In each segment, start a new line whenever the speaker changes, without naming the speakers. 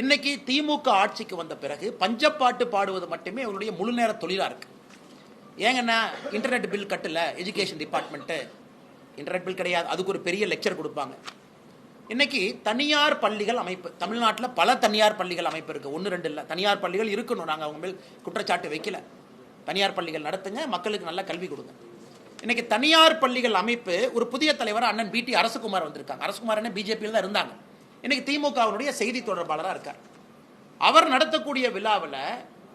இன்னைக்கு திமுக ஆட்சிக்கு வந்த பிறகு பஞ்சப்பாட்டு பாடுவது மட்டுமே அவருடைய முழு நேர தொழிலா இருக்கு. ஏங்கன்னா இன்டர்நெட் பில் கட்டல எஜுகேஷன் டிபார்ட்மெண்ட்டு இன்டர்நெட் பில் கிடையாது அதுக்கு ஒரு பெரிய லெக்சர் கொடுப்பாங்க. இன்னைக்கு தனியார் பள்ளிகள் அமைப்பு தமிழ்நாட்டில் பல தனியார் பள்ளிகள் அமைப்பு இருக்கு. ஒன்று ரெண்டு இல்லை. தனியார் பள்ளிகள் இருக்கணும். நாங்கள் அவங்க மேல் குற்றச்சாட்டு வைக்கல. தனியார் பள்ளிகள் நடத்துங்க மக்களுக்கு நல்ல கல்வி கொடுங்க. இன்னைக்கு தனியார் பள்ளிகள் அமைப்பு ஒரு புதிய தலைவர் அண்ணன் பிடி அரசகுமார் வந்திருக்காங்க. அரசகுமார் அண்ணன் பிஜேபியில் தான் இருந்தாங்க. இன்னைக்கு திமுகவுடைய செய்தி தொடர்பாளராக இருக்கார். அவர் நடத்தக்கூடிய விழாவில்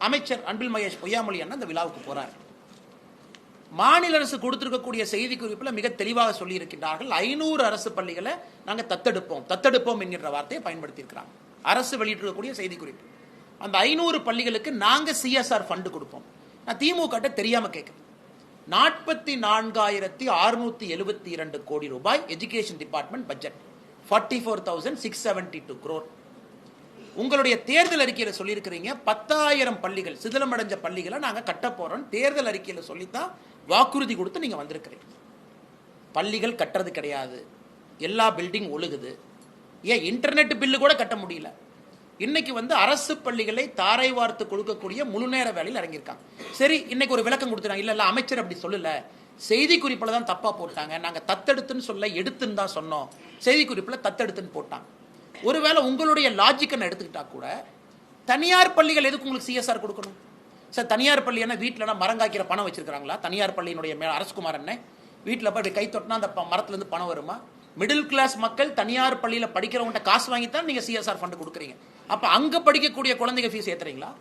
அமைச்சர் அன்பில் மகேஷ் பொய்யாமொழி அண்ணன் அந்த விழாவுக்கு போறார். மாநில அரசு கொடுத்திருக்கக்கூடிய செய்தி குறிப்பில் மிக தெளிவாக சொல்லியிருக்கின்றார்கள். ஐநூறு அரசு பள்ளிகளை நாங்கள் தத்தெடுப்போம். தத்தெடுப்போம் என்கின்ற வார்த்தையை பயன்படுத்தியிருக்கிறாங்க. அரசு வெளியிட்டிருக்கக்கூடிய செய்தி குறிப்பு. அந்த ஐநூறு பள்ளிகளுக்கு நாங்கள் சிஎஸ்ஆர் ஃபண்டு கொடுப்போம். நான் திமுக தெரியாம கேட்குறேன் நாற்பத்தி நான்காயிரத்தி அறுநூத்தி எழுபத்தி இரண்டு கோடி ரூபாய் education department budget forty four thousand six seventy two crore உங்களுடைய தேர்தல் அறிக்கையில சொல்லியிருக்கிறீங்க பத்தாயிரம் பள்ளிகள் சிதிலமடைஞ்ச பள்ளிகளை நாங்க கட்ட போறோம். தேர்தல் அறிக்கையில சொல்லித்தான் வாக்குறுதி கொடுத்து நீங்க வந்திருக்கிறீங்க. பள்ளிகள் கட்டுறது கிடையாது. எல்லா பில்டிங் ஒழுகுது. ஏன் இன்டர்நெட் பில்லு கூட கட்ட முடியல. இன்னைக்கு வந்து அரசு பள்ளிகளை தாரை வார்த்து கொடுக்கக்கூடிய முழு நேர வேலையில் இறங்கியிருக்காங்க. சரி இன்னைக்கு ஒரு விளக்கம் கொடுத்துட்டாங்க. இல்லை இல்ல அமைச்சர் அப்படி சொல்லல. செய்தி குறிப்பில் தான் தப்பாக போட்டாங்க. நாங்கள் தத்தெடுத்துன்னு சொல்ல எடுத்துன்னு தான் சொன்னோம். செய்தி குறிப்பில் தத்தெடுத்துன்னு போட்டாங்க. ஒருவேளை உங்களுடைய லாஜிக்கை எடுத்துக்கிட்டா கூட தனியார் பள்ளிகள் எதுக்கு உங்களுக்கு சிஎஸ்ஆர் கொடுக்கணும்? சார் தனியார் பள்ளி என்ன மரம் காய்க்கிற பணம் வச்சிருக்காங்களா தனியார் பள்ளியினுடைய மேல அரசுகுமார் அண்ணன் வீட்டில் போய் கை தொட்டினா அந்த ப- மரத்துலேருந்து பணம் வருமா? மிடில் கிளாஸ் மக்கள் தனியார் பள்ளியில் படிக்கிறவங்கள்ட்ட காசு வாங்கி தான் நீங்கள் சிஎஸ்ஆர் ஃபண்டு கொடுக்குறீங்க. அப்போ அங்கே படிக்கக்கூடிய குழந்தைங்க ஃபீஸ் ஏற்றுறீங்களா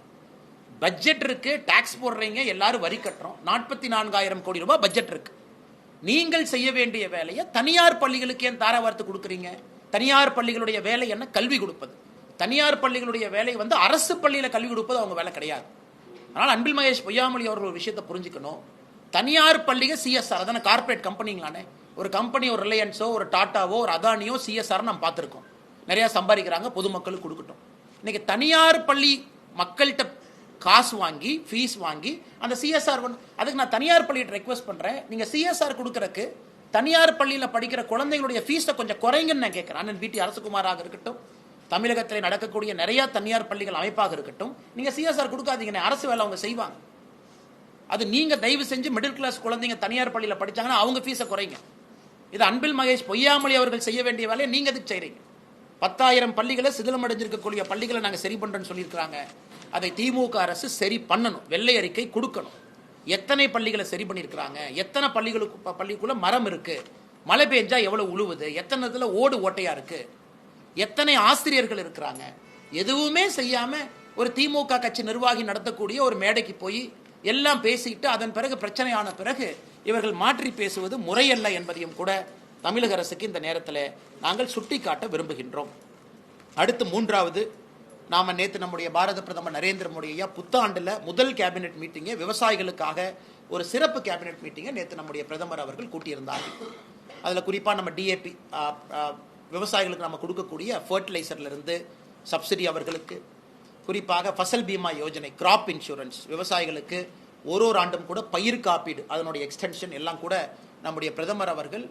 பட்ஜெட் இருக்கு டாக்ஸ் போடுறீங்க எல்லாரும் வரி கட்டுறோம். நாற்பத்தி நான்காயிரம் கோடி ரூபாய் பட்ஜெட் இருக்கு. நீங்கள் செய்ய வேண்டிய வேலையை தனியார் பள்ளிகளுக்கு ஏன் தாராவார்த்து கொடுக்குறீங்க? தனியார் பள்ளிகளுடைய வேலை என்ன? கல்வி கொடுப்பது. தனியார் பள்ளிகளுடைய வேலை வந்து அரசு பள்ளியில் கல்வி கொடுப்பது அவங்க வேலை கிடையாது. அதனால் அன்பில் மகேஷ் பொய்யாமொழி அவர்கள் ஒரு விஷயத்தை புரிஞ்சுக்கணும். தனியார் பள்ளிக சிஎஸ்ஆர் அதான கார்ப்பரேட் கம்பெனிங்களானே ஒரு கம்பெனி ஒரு ரிலையன்ஸோ ஒரு டாட்டாவோ ஒரு அதானியோ சிஎஸ்ஆர் நம்ம பார்த்துருக்கோம். நிறையா சம்பாதிக்கிறாங்க பொதுமக்களுக்கு கொடுக்கட்டும். இன்றைக்கி தனியார் பள்ளி மக்கள்கிட்ட காசு வாங்கி ஃபீஸ் வாங்கி அந்த சிஎஸ்ஆர் ஒன் அதுக்கு நான் தனியார் பள்ளிகிட்ட ரெக்வஸ்ட் பண்ணுறேன் நீங்கள் சிஎஸ்ஆர் கொடுக்குறக்கு தனியார் பள்ளியில் படிக்கிற குழந்தைங்களுடைய ஃபீஸை கொஞ்சம் குறைங்கன்னு நான் கேட்குறேன் அண்ணன் பிடி அரசகுமாராக இருக்கட்டும் தமிழகத்தில் நடக்கக்கூடிய நிறையா தனியார் பள்ளிகள் அமைப்பாக இருக்கட்டும் நீங்கள் சிஎஸ்ஆர் கொடுக்காதீங்க அரசு வேலை அவங்க செய்வாங்க. அது நீங்கள் தயவு செஞ்சு மிடில் கிளாஸ் குழந்தைங்க தனியார் பள்ளியில் படிச்சாங்கன்னா அவங்க ஃபீஸை குறைங்க. இது அன்பில் மகேஷ் பொய்யாமொழி அவர்கள் செய்ய வேண்டிய வேலையை நீங்கள் எதுக்கு செய்கிறீங்க பத்தாயிரம் பள்ளிகளை சிதிலமடைஞ்சிருக்கக்கூடிய பள்ளிகளை நாங்கள் சரி பண்ணுறோன்னு சொல்லியிருக்கிறாங்க. அதை திமுக அரசு சரி பண்ணணும் வெள்ளை அறிக்கை கொடுக்கணும். எத்தனை பள்ளிகளை சரி பண்ணியிருக்கிறாங்க? எத்தனை பள்ளிகளுக்கு ப- பள்ளிக்குள்ள மரம் இருக்கு? மழை பெஞ்சா எவ்வளவு உழுவுது? எத்தனை இதில் ஓடு ஓட்டையா இருக்கு? எத்தனை ஆசிரியர்கள் இருக்கிறாங்க? எதுவுமே செய்யாம ஒரு திமுக கட்சி நிர்வாகி நடத்தக்கூடிய ஒரு மேடைக்கு போய் எல்லாம் பேசிட்டு அதன் பிறகு பிரச்சனையான பிறகு இவர்கள் மாற்றி பேசுவது முறையல்ல என்பதையும் கூட தமிழக அரசுக்கு இந்த நேரத்தில் நாங்கள் சுட்டிக்காட்ட விரும்புகின்றோம். அடுத்து மூன்றாவது நாம நேற்று நம்முடைய பாரத பிரதமர் நரேந்திர மோடி ஐயா புத்தாண்டுல முதல் கேபினெட் மீட்டிங்கை விவசாயிகளுக்காக ஒரு சிறப்பு கேபினெட் மீட்டிங்கை நேற்று நம்முடைய பிரதமர் அவர்கள் கூட்டியிருந்தார்கள் அதில் குறிப்பாக நம்ம டிஏபி விவசாயிகளுக்கு நம்ம கொடுக்கக்கூடிய ஃபர்டிலைசர்லேருந்து சப்சிடி அவர்களுக்கு குறிப்பாக ஃபசல் பீமா யோஜனை கிராப் இன்சூரன்ஸ் விவசாயிகளுக்கு ஒரு ஒரு ஆண்டும் கூட பயிர் காப்பீடு அதனுடைய எக்ஸ்டென்ஷன் எல்லாம் கூட நம்முடைய பிரதமர் அவர்கள்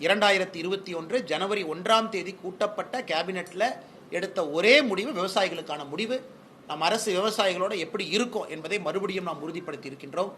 இரண்டாயிரத்தி இருபத்தி ஒன்று ஜனவரி ஒன்றாம் தேதி கூட்டப்பட்ட கேபினெட்டில் எடுத்த ஒரே முடிவு விவசாயிகளுக்கான முடிவு. நம் அரசு விவசாயிகளோட எப்படி இருக்கும் என்பதை மறுபடியும் நாம் உறுதிப்படுத்தி இருக்கின்றோம்.